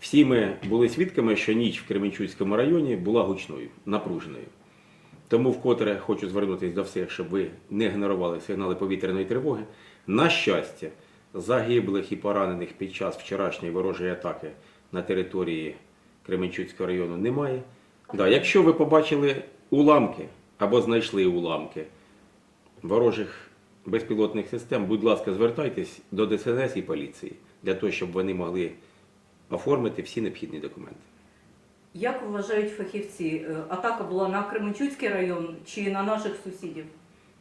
Всі ми були свідками, що ніч в Кременчуцькому районі була гучною, напруженою. Тому вкотре хочу звернутися до всіх, щоб ви не ігнорували сигнали повітряної тривоги. На щастя, загиблих і поранених під час вчорашньої ворожої атаки на території Кременчуцького району немає. Да, якщо ви побачили уламки або знайшли уламки ворожих безпілотних систем, будь ласка, звертайтесь до ДСНС і поліції для того, щоб вони могли оформити всі необхідні документи. Як вважають фахівці, е, атака була на Кременчуцький район чи на наших сусідів?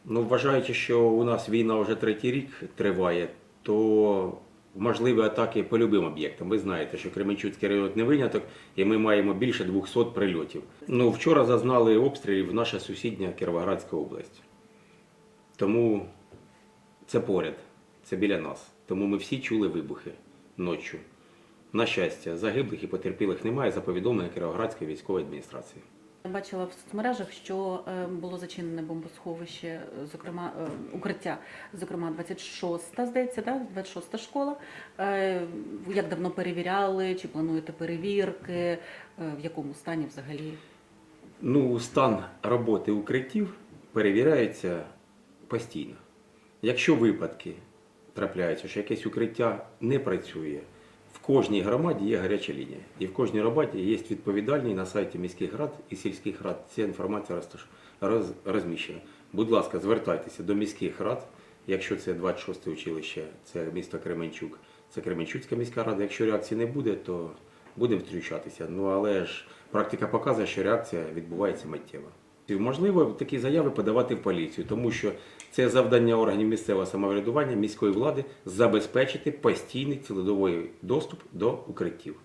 Ну, вважаючи, що у нас війна вже третій рік триває, то можливі атаки по любим об'єктам. Ви знаєте, що Кременчуцький район не виняток, і ми маємо більше 200 прильотів. Ну, вчора зазнали обстрілів наша сусідня Кіровоградська область. Тому це поряд, це біля нас. Тому ми всі чули вибухи ночі. На щастя, загиблих і потерпілих немає за повідомлення Кіровоградської військової адміністрації. Я бачила в соцмережах, що е, було зачинене бомбосховище, зокрема е, укриття, зокрема 26-та, здається, да? 26-та школа. Е, Як давно перевіряли, чи плануєте перевірки, в якому стані взагалі? Ну, стан роботи укриттів перевіряється постійно. Якщо випадки трапляються, що якесь укриття не працює, кожній громаді є гаряча лінія. І в кожній громаді є відповідальний на сайті міських рад і сільських рад. Ця інформація розміщена. Будь ласка, звертайтеся до міських рад. Якщо це 26 училище, це місто Кременчук, це Кременчуцька міська рада. Якщо реакції не буде, то будемо втручатися. Ну але ж практика показує, що реакція відбувається миттєво. І, Можливо, такі заяви подавати в поліцію, тому що це завдання органів місцевого самоврядування міської влади забезпечити постійний цілодовий доступ до укриттів.